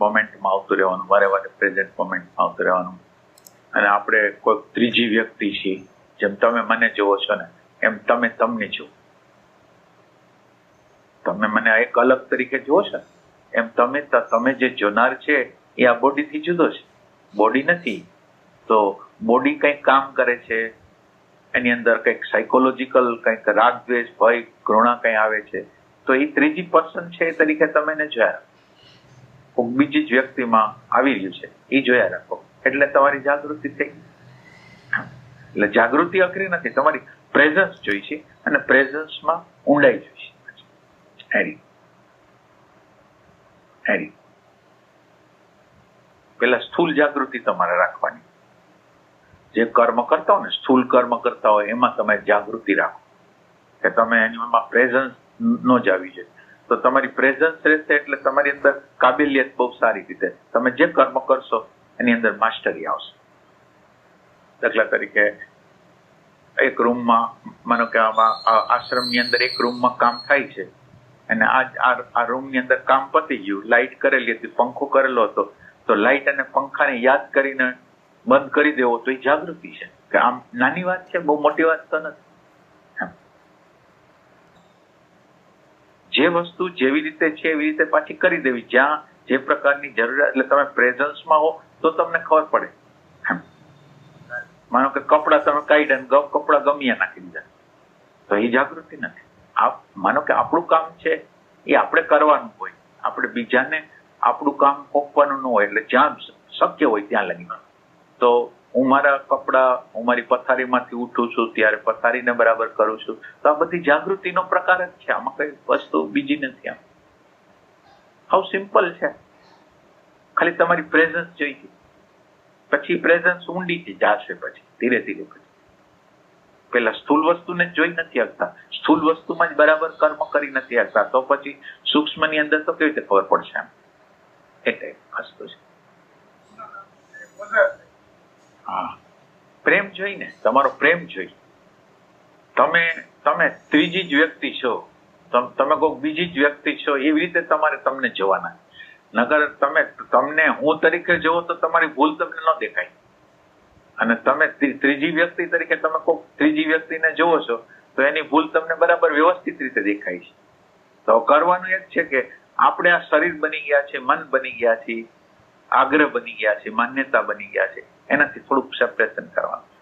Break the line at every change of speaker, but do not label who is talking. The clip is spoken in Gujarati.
મોમેન્ટમાં આવતું રહેવાનું, વારે વારે પ્રેઝન્ટ મોમેન્ટમાં આવતું રહેવાનું. અને આપણે કોઈ ત્રીજી વ્યક્તિ છીએ, જેમ તમે મને જુઓ છો ને, એમ તમે તમને જુઓ તમે મને એક અલગ તરીકે જુઓ છો એમ તમે તમે જે જોનાર છે, એ આ બોડીથી જુદો છે. બોડી નથી. તો બોડી કંઈક કામ કરે છે, એની અંદર કંઈક સાયકોલોજીકલ કંઈક રાગ દ્વેષ ભય, ઘૃણા કંઈ આવે છે, તો એ ત્રીજી પર્સન છે એ તરીકે તમે જોયા. બીજી જ વ્યક્તિમાં આવી રહ્યું છે, એ જોયા રાખો. એટલે તમારી જાગૃતિ થઈ. એટલે જાગૃતિ અઘરી નથી, તમારી પ્રેઝન્સ જોઈ છે અને પ્રેઝન્સમાં ઊંડાઈ જોઈ છે. એરી હેરી પેલા સ્થૂલ જાગૃતિ તમારે રાખવાની. જે કર્મ કરતા હોય ને, સ્થૂલ કર્મ કરતા હોય, એમાં તમે જાગૃતિ રાખો. કે તમે એમાં પ્રેઝન્સ નો જ આવી જાય તો તમારી પ્રેઝન્સ રહેશે એટલે તમારી અંદર કાબિલિયત બહુ સારી રીતે. તમે જે કર્મ કરશો, એની અંદર માસ્ટરી આવશે. દાખલા તરીકે, એક રૂમમાં માનો કે આશ્રમની અંદર એક રૂમમાં કામ થાય છે, અને આ- આ રૂમની અંદર કામ પતી ગયું લાઇટ કરેલી હતી, પંખો કરેલો હતો, તો લાઇટ અને પંખાને યાદ કરીને બંધ કરી દેવો તો એ જાગૃતિ છે. કે આમ નાની વાત છે, બહુ મોટી વાત તો નથી. જે વસ્તુ જેવી રીતે છે, એવી રીતે પાછી કરી દેવી. જ્યાં જે પ્રકારની જરૂરિયાત, એટલે તમે પ્રેઝન્સમાં હો, તો તમને ખબર પડે. માનો કે કપડાં તમે કાઢ્યા કપડાં ગમ્યા નાખી દીધા. તો એ જાગૃતિ નથી. આ માનો કે આપણું કામ છે, એ આપણે કરવાનું હોય. આપણે બીજાને આપણું કામ સોંપવાનું ન હોય, એટલે જ્યાં શક્ય હોય ત્યાં લગી તો હું મારા કપડાં, હું મારી પથારીમાંથી ઉઠું છું, ત્યારે પથારીને બરાબર કરું છું. તો આ બધી જાગૃતિનો પ્રકાર જ છે. આમાં કઈ વસ્તુ બીજી નથી આમ. હાઉ સિમ્પલ છે. ખાલી તમારી પ્રેઝન્સ જોઈએ. પછી પ્રેઝન્સ ઊંડી જાશે પછી, ધીરે ધીરે પછી. પેલા સ્થૂલ વસ્તુને જોઈ નથી શકતા. સ્થૂલ વસ્તુમાં જ બરાબર કર્મ કરી નથી શકતા. તો પછી સૂક્ષ્મની અંદર તો કેવી રીતે ખબર પડશે એમ એટલે વસ્તુ છે. હા. પ્રેમ જોઈને, તમારો પ્રેમ જોઈ. તમે તમે ત્રીજી જ વ્યક્તિ છો. તમ- કોઈક બીજી જ વ્યક્તિ છો, એવી રીતે તમારે તમને જોવાના. નગર તમે, તમને હું તરીકે જોવો તો તમારી ભૂલ તમને ન દેખાય. અને તમે ત્રીજી વ્યક્તિ તરીકે તમે કોઈક ત્રીજી વ્યક્તિને જોવો છો, તો એની ભૂલ તમને બરાબર વ્યવસ્થિત રીતે દેખાય છે. તો કરવાનું એ જ છે કે, આપણે આ શરીર બની ગયા છે મન બની ગયા છે આગ્રહ બની ગયા છે માન્યતા બની ગયા છે. એનાથી થોડુંક સેપરેશન કરવાનું.